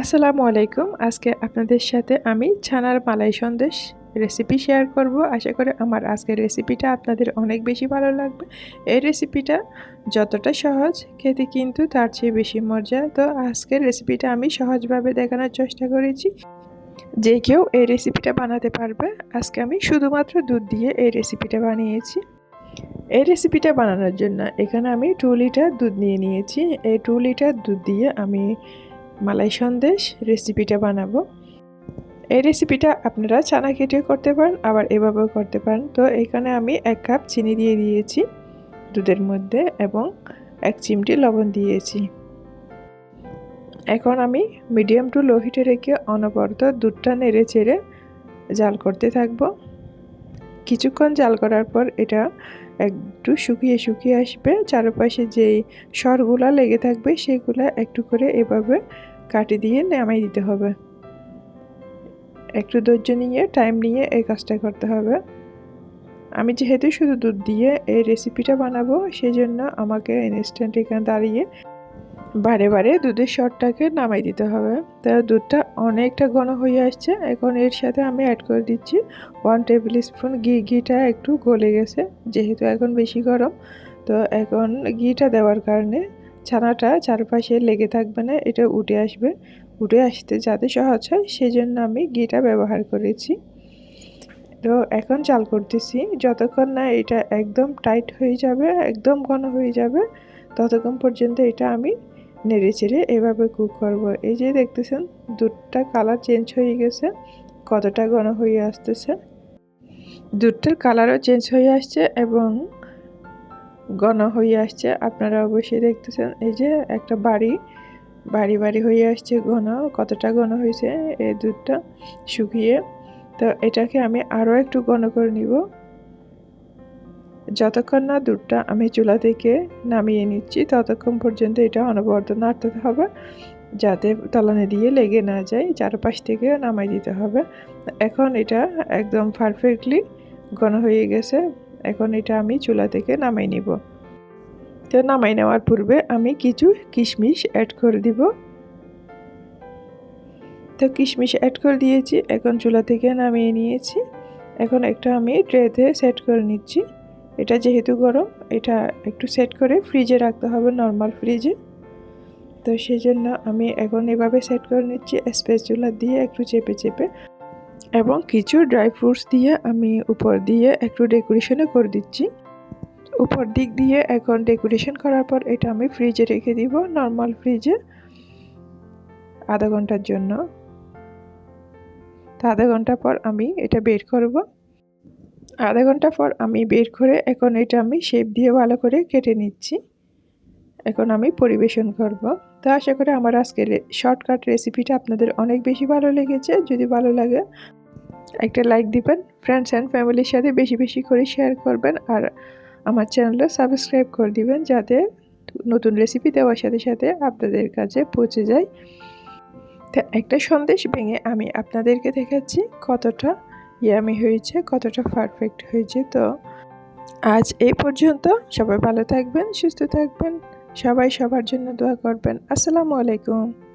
আসসালামু আলাইকুম। আজকে আপনাদের সাথে আমি ছানার মালাই সন্দেশ রেসিপি শেয়ার করব। আশা করি আমার আজকের রেসিপিটা আপনাদের অনেক বেশি ভালো লাগবে। এই রেসিপিটা যতটা সহজ, খেতে কিন্তু তার চেয়ে বেশি মজা। তো আজকের রেসিপিটা আমি সহজভাবে দেখানোর চেষ্টা করেছি। যে কেউ এই রেসিপিটা বানাতে পারবে, আজকে আমি শুধুমাত্র দুধ দিয়ে এই রেসিপিটা বানিয়েছি। এই রেসিপিটা বানানোর জন্য এখানে আমি টু লিটার দুধ নিয়ে নিয়েছি। এই টু লিটার দুধ দিয়ে আমি মালাই সন্দেশ রেসিপিটা বানাবো। এই রেসিপিটা আপনারা চানা কেটেও করতে পারেন, আবার এভাবেও করতে পারেন। তো এখানে আমি এক কাপ চিনি দিয়ে দিয়েছি দুধের মধ্যে এবং এক চিমটি লবণ দিয়েছি। এখন আমি মিডিয়াম টু লো হিটে রেখে অনবরত দুধটা নেড়ে চেড়ে জাল করতে থাকব। কিছুক্ষণ জাল করার পর এটা একটু শুকিয়ে শুকিয়ে আসবে। চারপাশে যেই সরগুলা লেগে থাকবে, সেগুলা একটু করে এভাবে কাটি দিয়ে নামাই দিতে হবে। একটু ধৈর্য নিয়ে টাইম নিয়ে এই কাজটা করতে হবে। আমি যেহেতু শুধু দুধ দিয়ে এই রেসিপিটা বানাবো সেই জন্য আমাকে ইনস্ট্যান্ট এখানে দাঁড়িয়ে বারে বারে দুধের শটটাকে নামাই দিতে হবে। তো দুধটা অনেকটা ঘন হয়ে আসছে। এখন এর সাথে আমি অ্যাড করে দিচ্ছি ওয়ান টেবিল স্পুন ঘি। ঘিটা একটু গলে গেছে, যেহেতু এখন বেশি গরম। তো এখন ঘিটা দেওয়ার কারণে ছানাটা চারপাশে লেগে থাকবে না, এটা উঠে আসবে। উঠে আসতে যাতে সহজ হয় সেই জন্য আমি ঘিটা ব্যবহার করেছি। তো এখন চাল করতেছি। যতক্ষণ না এটা একদম টাইট হয়ে যাবে, একদম ঘন হয়ে যাবে, ততক্ষণ পর্যন্ত এটা আমি নেড়ে চেড়ে এভাবে কুক করব। এই যে দেখতেছেন, দুধটা কালার চেঞ্জ হয়ে গেছে, কতটা ঘন হয়ে আসতেছে। দুধটার কালারও চেঞ্জ হয়ে আসছে এবং ঘন হয়ে আসছে। আপনারা অবশ্যই দেখতেছেন, এই যে একটা বাড়ি বাড়ি বাড়ি হয়ে আসছে ঘন, কতটা ঘন হয়েছে এই দুধটা শুকিয়ে। তো এটাকে আমি আরও একটু ঘন করে নিব। যতক্ষণ না দুধটা আমি চুলা থেকে নামিয়ে নিচ্ছি, ততক্ষণ পর্যন্ত এটা অনবরত নাড়তে হবে, যাতে তলানে দিয়ে লেগে না যায়, চারপাশ থেকে নামাই দিতে হবে। এখন এটা একদম পারফেক্টলি ঘন হয়ে গেছে, এখন এটা আমি চুলা থেকে নামাই নিব। তো নামাই নেওয়ার পূর্বে আমি কিছু কিশমিশ অ্যাড করে দিব। তো কিশমিশ অ্যাড করে দিয়েছি, এখন চুলা থেকে নামিয়ে নিয়েছি। এখন একটা আমি ট্রেতে সেট করে নিচ্ছি। এটা যেহেতু গরম, এটা একটু সেট করে ফ্রিজে রাখতে হবে নর্মাল ফ্রিজে তো সেই জন্য আমি এখন এভাবে সেট করে নিচ্ছি স্পেস চুলা দিয়ে একটু চেপে চেপে। এবং কিছু ড্রাই ফ্রুটস দিয়ে আমি উপর দিয়ে একটু ডেকোরেশনও করে দিচ্ছি। উপর দিক দিয়ে এখন ডেকোরেশন করার পর এটা আমি ফ্রিজে রেখে দিব নর্মাল ফ্রিজে আধা ঘণ্টার জন্য। তো আধা ঘণ্টা পর আমি এটা বের করব। আধা ঘণ্টা পর আমি বের করে এখন এটা আমি শেপ দিয়ে ভালো করে কেটে নিচ্ছি। এখন আমি পরিবেশন করব। তো আশা করি আমার আজকের শর্টকাট রেসিপিটা আপনাদের অনেক বেশি ভালো লেগেছে। যদি ভালো লাগে, একটা লাইক দিবেন ফ্রেন্ডস অ্যান্ড ফ্যামিলির সাথে বেশি বেশি করে শেয়ার করবেন আর আমার চ্যানেলটা সাবস্ক্রাইব করে দিবেন যাতে নতুন রেসিপি দেওয়ার সাথে সাথে আপনাদের কাছে পৌঁছে যায়। তো একটা সন্দেশ ভেঙে আমি আপনাদেরকে দেখাচ্ছি কতটা ইয়ামি হয়েছে, কতটা পারফেক্ট হয়েছে তো। আজ এই পর্যন্ত, সবাই ভালো থাকবেন, সুস্থ থাকবেন, সবাই সবার জন্য দোয়া করবেন। আসসালামু আলাইকুম।